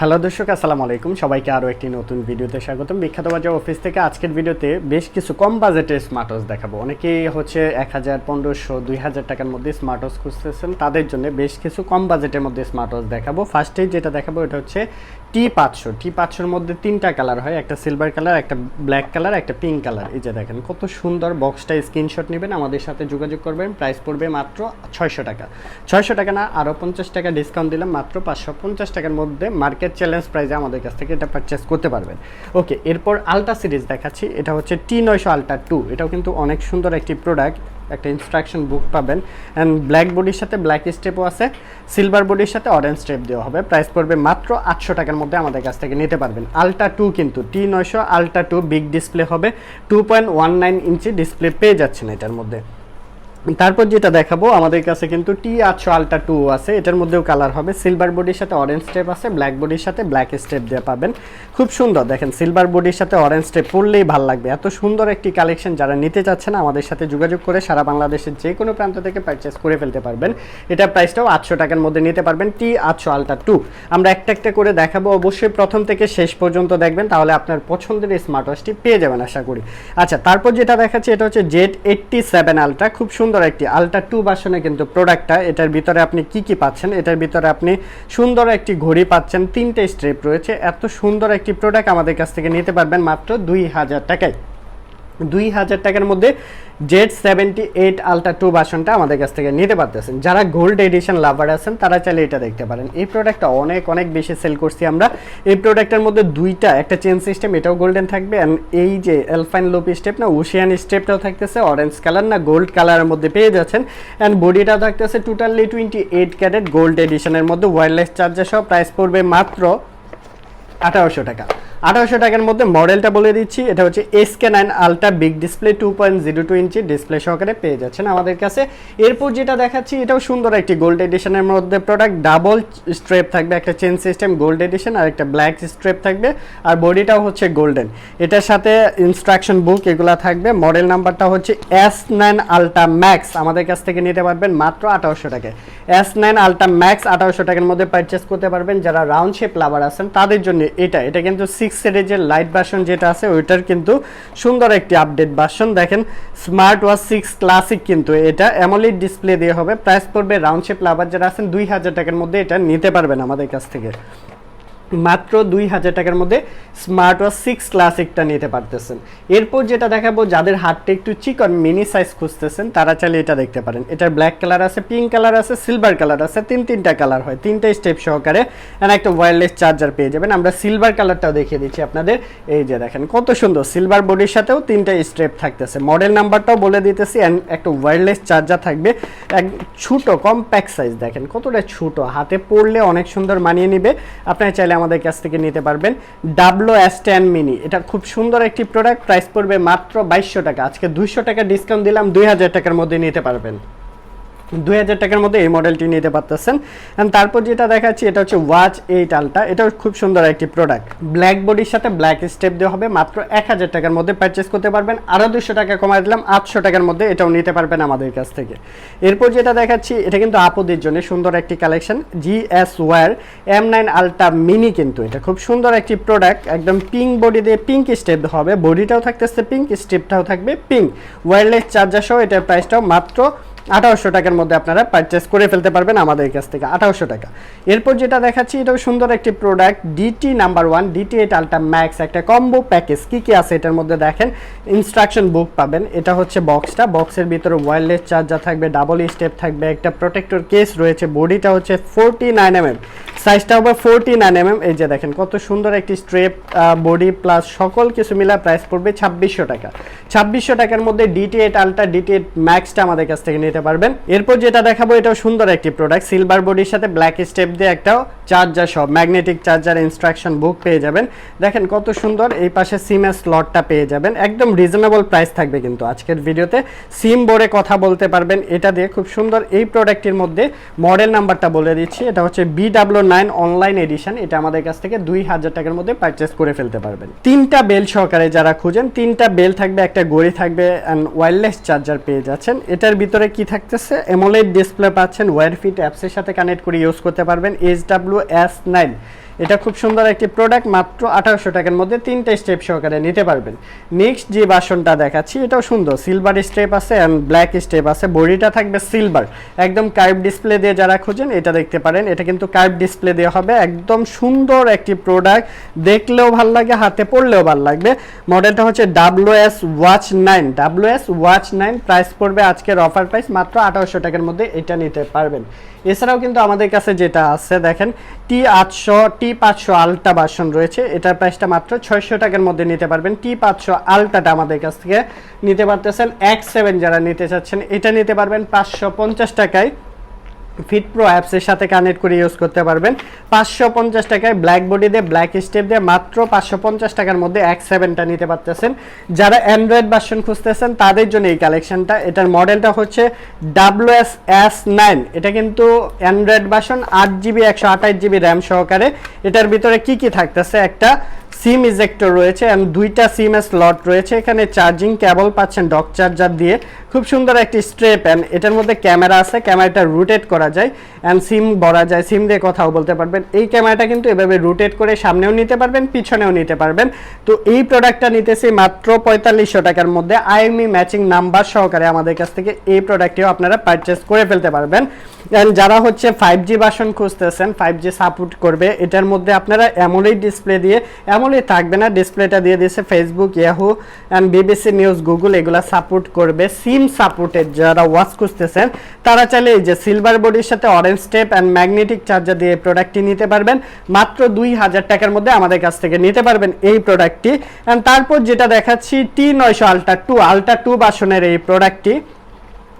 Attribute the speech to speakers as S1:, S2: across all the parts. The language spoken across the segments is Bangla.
S1: হ্যালো দর্শক, আসসালামু আলাইকুম। সবাইকে আরও একটি নতুন ভিডিওতে স্বাগতম। বিখ্যাত বাজার অফিস থেকে আজকের ভিডিওতে বেশ কিছু কম বাজেটের স্মার্ট ওয়াচ দেখাবো। অনেকেই হচ্ছে এক হাজার, পনেরোশো, দুই হাজার টাকার মধ্যে স্মার্ট ওয়াচ খুঁজতেছেন। তাদের জন্য বেশ কিছু কম বাজেটের মধ্যে স্মার্ট ওয়াচ দেখাবো। ফার্স্টে যেটা দেখাবো, এটা হচ্ছে টি পাঁচশো টি পাঁচশোর মধ্যে তিনটা কালার হয়, একটা সিলভার কালার একটা ব্ল্যাক কালার একটা পিঙ্ক কালার এই যে দেখেন, কত সুন্দর বক্সটা স্ক্রিনশট নেবেন, আমাদের সাথে যোগাযোগ করবেন। প্রাইস পড়বে মাত্র ছয়শো টাকা। ছয়শো টাকা না আরও পঞ্চাশ টাকা ডিসকাউন্ট দিলাম, মাত্র পাঁচশো পঞ্চাশ টাকার মধ্যে মার্কেট চ্যালেঞ্জ প্রাইসে আমাদের কাছ থেকে এটা পারচেস করতে পারবেন। ওকে এরপর আলট্রা সিরিজ দেখাচ্ছি, এটা হচ্ছে টি নয়শো আলট্রা টু এটাও কিন্তু অনেক সুন্দর একটি প্রোডাক্ট একটা ইনস্ট্রাকশন বুক পাবেন। অ্যান্ড ব্ল্যাক বডির সাথে ব্ল্যাক স্টেপও আছে সিলভার বডির সাথে অরেঞ্জ স্টেপ দেওয়া হবে। প্রাইস পড়বে মাত্র আটশো টাকার মধ্যে আমাদের কাছ থেকে নিতে পারবেন। আলট্রা টু কিন্তু টি নয়শো আলট্রা টু বিগ ডিসপ্লে হবে। Two point one nine inch display পেয়ে যাচ্ছেন এটার মধ্যে। তারপর যেটা দেখাবো, আমাদের কাছে কিন্তু টি আটশো আলট্রা টু আছে। এটার মধ্যেও কালার হবে। সিলভার বডির সাথে অরেঞ্জ স্টেপ আছে ব্ল্যাক বডির সাথে ব্ল্যাক স্টেপ দিয়ে পাবেন। খুব সুন্দর। দেখেন সিলভার বডির সাথে অরেঞ্জ স্টেপ পড়লেই ভালো লাগবে। এত সুন্দর একটি কালেকশন যারা নিতে চাচ্ছেন আমাদের সাথে যোগাযোগ করে সারা বাংলাদেশের যে কোনো প্রান্ত থেকে পারচেস করে ফেলতে পারবেন। এটা প্রাইসটাও আটশো টাকার মধ্যে নিতে পারবেন টি আটশো আলট্রা টু আমরা একটা একটা করে দেখাবো। অবশ্যই প্রথম থেকে শেষ পর্যন্ত দেখবেন, তাহলে আপনার পছন্দের স্মার্ট ওয়াচটি পেয়ে যাবেন, আশা করি। আচ্ছা তারপর যেটা দেখাচ্ছি, এটা হচ্ছে জেড এইটটি সেভেন আলট্রা খুব সুন্দর একটি আলট্রা টু বাসনে কিন্তু প্রোডাক্টটা এটার ভিতরে আপনি কি কি পাচ্ছেন? এটার ভিতরে আপনি সুন্দর একটি ঘড়ি পাচ্ছেন। তিনটে স্ট্রেপ রয়েছে। এত সুন্দর একটি প্রোডাক্ট আমাদের কাছ থেকে নিতে পারবেন মাত্র দুই হাজার টাকায়। দুই হাজার টাকার মধ্যে Z seventy eight ultra two বাসনটা আমাদের কাছ থেকে নিতে পারতেছেন। যারা গোল্ড এডিশন লাভার আছেন, তারা চাইলে এটা দেখতে পারেন। এই প্রোডাক্টটা অনেক অনেক বেশি সেল করছি আমরা। এই প্রোডাক্টের মধ্যে দুইটা, একটা চেন সিস্টেম, এটাও গোল্ডেন থাকবে। And এই যে এলফাইন লোপি স্টেপ না ওশিয়ান স্টেপটাও থাকতেছে অরেঞ্জ কালার না গোল্ড কালারের মধ্যে পেয়ে যাচ্ছেন। অ্যান্ড বডিটাও থাকতেছে totally twenty eight carat gold এডিশনের মধ্যে ওয়্যারলেস চার্জার সহ প্রাইস পড়বে মাত্র আঠারোশো টাকা। আঠারোশো টাকার মধ্যে মডেলটা বলে দিচ্ছি। এটা হচ্ছে SK nine ultra big display two point zero two inch display সহকারে পেয়ে যাচ্ছেন আমাদের কাছে। এরপর যেটা দেখাচ্ছি, এটাও সুন্দর একটি গোল্ড এডিশনের মধ্যে প্রোডাক্ট ডাবল স্ট্রেপ থাকবে, একটা চেন সিস্টেম গোল্ড এডিশন আর একটা ব্ল্যাক স্ট্রেপ থাকবে, আর বডিটাও হচ্ছে গোল্ডেন এটার সাথে ইনস্ট্রাকশন বুক এগুলা থাকবে। মডেল নাম্বারটা হচ্ছে এস নাইন আলট্রা ম্যাক্স আমাদের কাছ থেকে নিতে পারবেন মাত্র আঠারোশো টাকায়। এস নাইন আলট্রা ম্যাক্স আঠারোশো টাকার মধ্যে পারচেস করতে পারবেন। যারা রাউন্ড শেপ লাভার আছেন, তাদের জন্য এটা। এটা কিন্তু সিক্স সিরিজের লাইট ভার্সন যেটা আছে, ওইটার কিন্তু সুন্দর একটি আপডেট ভার্সন। দেখেন স্মার্ট ওয়াচ সিক্স ক্লাসিক কিন্তু এটা অ্যামোলিড ডিসপ্লে দিয়ে হবে। প্রাইস পড়বে রাউন্ড শেপ লাভার যারা আছেন, দুই হাজার টাকার মধ্যে এটা নিতে পারবেন আমাদের কাছ থেকে। মাত্র দুই হাজার টাকার মধ্যে স্মার্ট ওয়াচ সিক্স ক্লাসিকটা নিতে পারতেছেন। এরপর যেটা দেখাবো, যাদের হাতটা একটু চিকন মিনি সাইজ খুঁজতেছেন, তারা চাইলে এটা দেখতে পারেন। এটার ব্ল্যাক কালার আছে পিঙ্ক কালার আছে সিলভার কালার আছে, তিন তিনটা কালার হয়, তিনটা স্টেপ সহকারে। একটা ওয়্যারলেস চার্জার পেয়ে যাবেন। আমরা সিলভার কালারটাও দেখিয়ে দিচ্ছি আপনাদের। এই যে দেখেন, কত সুন্দর। সিলভার বডির সাথেও তিনটা স্টেপ থাকতেছে। মডেল নাম্বারটাও বলে দিতেছি। অ্যান্ড একটা ওয়্যারলেস চার্জার থাকবে। এক ছোটো কম্প্যাক্ট সাইজ দেখেন, কতটা ছোট। হাতে পড়লে অনেক সুন্দর মানিয়ে নিবে। আপনারা চাইলে আমাদের কাছ থেকে নিতে পারবেন ডাবলো এস টেন মিনি এটা খুব সুন্দর একটি প্রোডাক্ট প্রাইস পড়বে মাত্র বাইশশো টাকা। আজকে দুইশো টাকা ডিসকাউন্ট দিলাম, দুই হাজার টাকার মধ্যে নিতে পারবেন। দুই হাজার টাকার মধ্যে এই মডেলটি নিতে পারতেছেন। অ্যান্ড তারপর যেটা দেখাচ্ছি, এটা হচ্ছে ওয়াচ এইট আলটা এটাও খুব সুন্দর একটি প্রোডাক্ট ব্ল্যাক বডির সাথে ব্ল্যাক স্টেপ দেওয়া হবে। মাত্র এক হাজার টাকার মধ্যে পারচেস করতে পারবেন। আরও দুশো টাকা কমাই দিলাম। আটশো টাকার মধ্যে এটাও নিতে পারবেন আমাদের কাছ থেকে। এরপর যেটা দেখাচ্ছি, এটা কিন্তু আপদের জন্য সুন্দর একটি collection G S wear M nine ultra mini কিন্তু এটা। খুব সুন্দর একটি প্রোডাক্ট একদম পিঙ্ক বডি দিয়ে পিঙ্ক স্টেপ হবে। বডিটাও থাকতেছে পিঙ্ক স্টেপটাও থাকবে পিঙ্ক ওয়্যারলেস চার্জার সহ এটার প্রাইসটাও মাত্র আঠারোশো টাকার মধ্যে আপনারা পারচেস করে ফেলতে পারবেন আমাদের কাছ থেকে, আঠারোশো টাকা। এরপর যেটা দেখাচ্ছি এটাও সুন্দর একটি product DT number one DT eight ultra max একটা কম্বো প্যাকেজ কী কী আছে এটার মধ্যে দেখেন? ইনস্ট্রাকশন বুক পাবেন। এটা হচ্ছে বক্সটা বক্সের ভিতরে ওয়্যারলেস চার্জার থাকবে ডাবল স্টেপ থাকবে, একটা প্রোটেক্টর কেস রয়েছে। বডিটা হচ্ছে ফোরটি নাইন এমএম সাইজটা হবে ফোরটি নাইন এমএম এই যে দেখেন, কত সুন্দর একটি স্ট্রেপ বডি প্লাস সকল কিছু মিলা প্রাইস পড়বে ছাব্বিশশো টাকা। ছাব্বিশশো টাকার মধ্যে DT eight ultra DT eight ম্যাক্সটা আমাদের কাছ থেকে নিতে পারবেন। এরপর যেটা দেখাবো, এটাও সুন্দর একটি প্রোডাক্ট সিলভার বডির সাথে ব্ল্যাক স্টেপ দিয়ে একটাও চার্জার সব ম্যাগনেটিক চার্জার ইনস্ট্রাকশন বুক পেয়ে যাবেন। দেখেন কত সুন্দর, এই পাশে সিমের স্লটটা পেয়ে যাবেন। একদম রিজনেবল প্রাইস থাকবে কিন্তু আজকের ভিডিওতে। সিম বোর্ডে কথা বলতে পারবেন, এটা দিয়ে খুব সুন্দর এই প্রোডাক্টের মধ্যে মডেল নাম্বারটা বলে দিচ্ছি। এটা হচ্ছে B W nine online edition এটা আমাদের কাছ থেকে দুই হাজার টাকার মধ্যে পারচেস করে ফেলতে পারবেন। তিনটা বেল সহকারে যারা খুঁজেন, তিনটা বেল থাকবে, একটা গড়ি থাকবে অ্যান্ড ওয়্যারলেস চার্জার পেয়ে যাচ্ছেন। এটার ভিতরে কি থাকতেছে। এমোলেড ডিসপ্লে পাচ্ছেন ওয়ার ফিট অ্যাপসের সাথে কানেক্ট করে ইউজ করতে পারবেন এইচ ডাব্লিউ এস নাইন এটা খুব সুন্দর একটি প্রোডাক্ট মাত্র আঠারোশো টাকার মধ্যে তিনটে স্টেপ সহকারে নিতে পারবেন। নেক্সট যে বাসনটা দেখাচ্ছি, এটাও সুন্দর সিলভার স্টেপ আছে অ্যান্ড ব্ল্যাক স্টেপ আছে, বডিটা থাকবে সিলভার একদম কার্ভ ডিসপ্লে দিয়ে যারা খুঁজেন, এটা দেখতে পারেন। এটা কিন্তু কার্ভ ডিসপ্লে দেওয়া হবে, একদম সুন্দর একটি প্রোডাক্ট দেখলেও ভালো লাগে, হাতে পড়লেও ভালো লাগবে। মডেলটা হচ্ছে W S watch nine W S watch nine price পড়বে আজকের অফার প্রাইস মাত্র আঠারোশো টাকার মধ্যে এটা নিতে পারবেন। এছাড়াও কিন্তু আমাদের কাছে যেটা আছে, দেখেন টি আটশো টি পাঁচশো আলটা বাসন রয়েছে। এটার প্রাইসটা মাত্র ছয়শো টাকার মধ্যে নিতে পারবেন। টি পাঁচশো আলটাটা আমাদের কাছ থেকে নিতে পারতেছেন। এক সেভেন যারা নিতে চাচ্ছেন, এটা নিতে পারবেন পাঁচশো পঞ্চাশ টাকায়। ফিট প্রো অ্যাপসের সাথে কানেক্ট করে ইউজ করতে পারবেন। পাঁচশো পঞ্চাশ টাকায় ব্ল্যাক বডি দিয়ে ব্ল্যাক স্টেপ দিয়ে মাত্র পাঁচশো পঞ্চাশ টাকার মধ্যে এক সেভেনটা নিতে পারতেছেন। যারা অ্যান্ড্রয়েড ভার্সন খুঁজতেছেন, তাদের জন্য এই কালেকশনটা এটার মডেলটা হচ্ছে ডাব্লু এস এস নাইন এটা কিন্তু অ্যান্ড্রয়েড ভার্সন আট জিবি একশো আঠাশ জিবি র্যাম সহকারে। এটার ভিতরে কি কি থাকতেছে? একটা সিম ইজেক্টর রয়েছে এবং দুইটা সিম স্লট রয়েছে। এখানে চার্জিং কেবল পাচ্ছেন ডক চার্জার দিয়ে। খুব সুন্দর একটি স্ট্রেপ অ্যান্ড এটার মধ্যে ক্যামেরা আছে। ক্যামেরাটা রুটেট করা যায় অ্যান্ড সিম ভরা যায়। সিম দিয়ে কথাও বলতে পারবেন। এই ক্যামেরাটা কিন্তু এভাবে রুটেট করে সামনেও নিতে পারবেন, পিছনেও নিতে পারবেন। তো এই প্রোডাক্টটা নিতেছি মাত্র পঁয়তাল্লিশশো টাকার মধ্যে। আইএমই ম্যাচিং নাম্বার সহকারে আমাদের কাছ থেকে এই প্রোডাক্টটিও আপনারা পারচেস করে ফেলতে পারবেন। অ্যান্ড যারা হচ্ছে ফাইভ জি বাসন খুঁজতেছেন ফাইভ জি সাপোর্ট করবে, এটার মধ্যে আপনারা এমনই ডিসপ্লে দিয়ে এমনই থাকবে না, ডিসপ্লেটা দিয়ে দিয়েছে Facebook Yahoo and BBC news Google এগুলা সাপোর্ট করবে। সিম সাপোর্টের যারা ওয়াচ খুঁজতেছেন, তারা চাইলে এই যে সিলভার বডির সাথে orange strap and magnetic charger দিয়ে এই প্রোডাক্টটি নিতে পারবেন। মাত্র দুই হাজার টাকার মধ্যে আমাদের কাছ থেকে নিতে পারবেন এই প্রোডাক্টটি অ্যান্ড তারপর যেটা দেখাচ্ছি টি নয়শো আলট্রা টু আলট্রা টু বাসনের এই প্রোডাক্টটি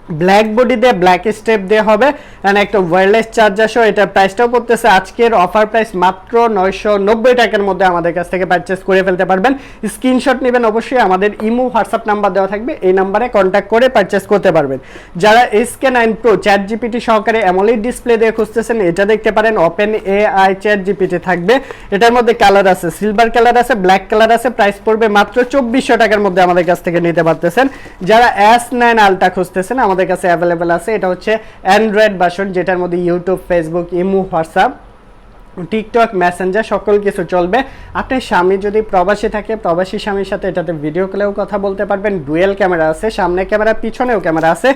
S1: ব্ল্যাক বডি দিয়ে ব্ল্যাক স্টেপ দিয়ে হবে। অ্যান্ড একটা ওয়্যারলেস চার্জার সহ এটার প্রাইসটাও পড়তেছে। আজকের অফার প্রাইস মাত্র নয়শো নব্বই টাকার মধ্যে আমাদের কাছ থেকে পারচেস করে ফেলতে পারবেন। স্ক্রিনশট নেবেন অবশ্যই। আমাদের ইমো হোয়াটসঅ্যাপ নাম্বার দেওয়া থাকবে। এই নাম্বারে কন্ট্যাক্ট করে পারচেস করতে পারবেন। যারা SK nine pro chat GPT সহকারে অ্যামোলিড ডিসপ্লে দিয়ে খুঁজতেছেন, এটা দেখতে পারেন। Open A I chat GPT থাকবে। এটার মধ্যে কালার আছে। সিলভার কালার আছে ব্ল্যাক কালার আছে। প্রাইস পড়বে মাত্র চব্বিশশো টাকার মধ্যে আমাদের কাছ থেকে নিতে পারতেছেন। যারা এস নাইন আলটা খুঁজতেছেন, আমাদের কাছে অ্যাভেলেবেল আছে। এটা হচ্ছে অ্যান্ড্রয়েড ভার্সন যেটার মধ্যে YouTube Facebook imo WhatsApp TikTok Messenger সকল কিছু চলবে। আপনার স্বামী যদি প্রবাসী থাকে, প্রবাসী স্বামীর সাথে এটাতে ভিডিও কলেও কথা বলতে পারবেন। ডুয়েল ক্যামেরা আছে, সামনে ক্যামেরা পিছনেও ক্যামেরা আছে।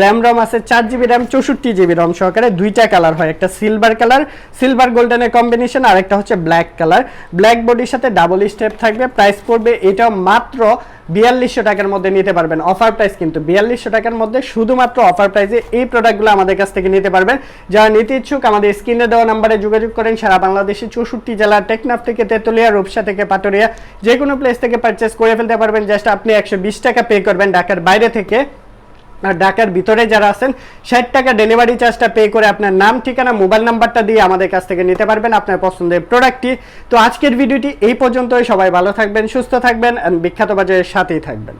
S1: র্যাম রম আছে, চার জিবি র্যাম চৌষট্টি জিবি রম সহকারে দুইটা কালার হয়। একটা সিলভার কালার সিলভার গোল্ডেনের কম্বিনেশন আর একটা হচ্ছে ব্ল্যাক কালার ব্ল্যাক বডির সাথে ডাবল স্টেপ থাকবে। প্রাইস পড়বে এটা মাত্র বিয়াল্লিশশো টাকার মধ্যে নিতে পারবেন অফার প্রাইস কিন্তু বিয়াল্লিশশো টাকার মধ্যে শুধুমাত্র অফার প্রাইসে এই প্রোডাক্টগুলো আমাদের কাছ থেকে নিতে পারবেন। যারা নিতে ইচ্ছুক, আমাদের স্ক্রিনে দেওয়া নাম্বারে যোগাযোগ করেন। সারা বাংলাদেশে চৌষট্টি জেলা টেকনাফ থেকে তেতুলিয়া, রূপসা থেকে পাটুরিয়া যে কোনো প্লেস থেকে পারচেস করে ফেলতে পারবেন। জাস্ট আপনি একশো বিশ টাকা পে করবেন ঢাকার বাইরে থেকে। আর ঢাকার ভিতরে যারা আছেন, ষাট টাকা ডেলিভারি চার্জটা পে করে আপনার নাম, ঠিকানা মোবাইল নাম্বারটা দিয়ে আমাদের কাছ থেকে নিতে পারবেন আপনার পছন্দের প্রোডাক্টটি তো আজকের ভিডিওটি এই পর্যন্তই। সবাই ভালো থাকবেন, সুস্থ থাকবেন বিখ্যাত বাজারের সাথেই থাকবেন।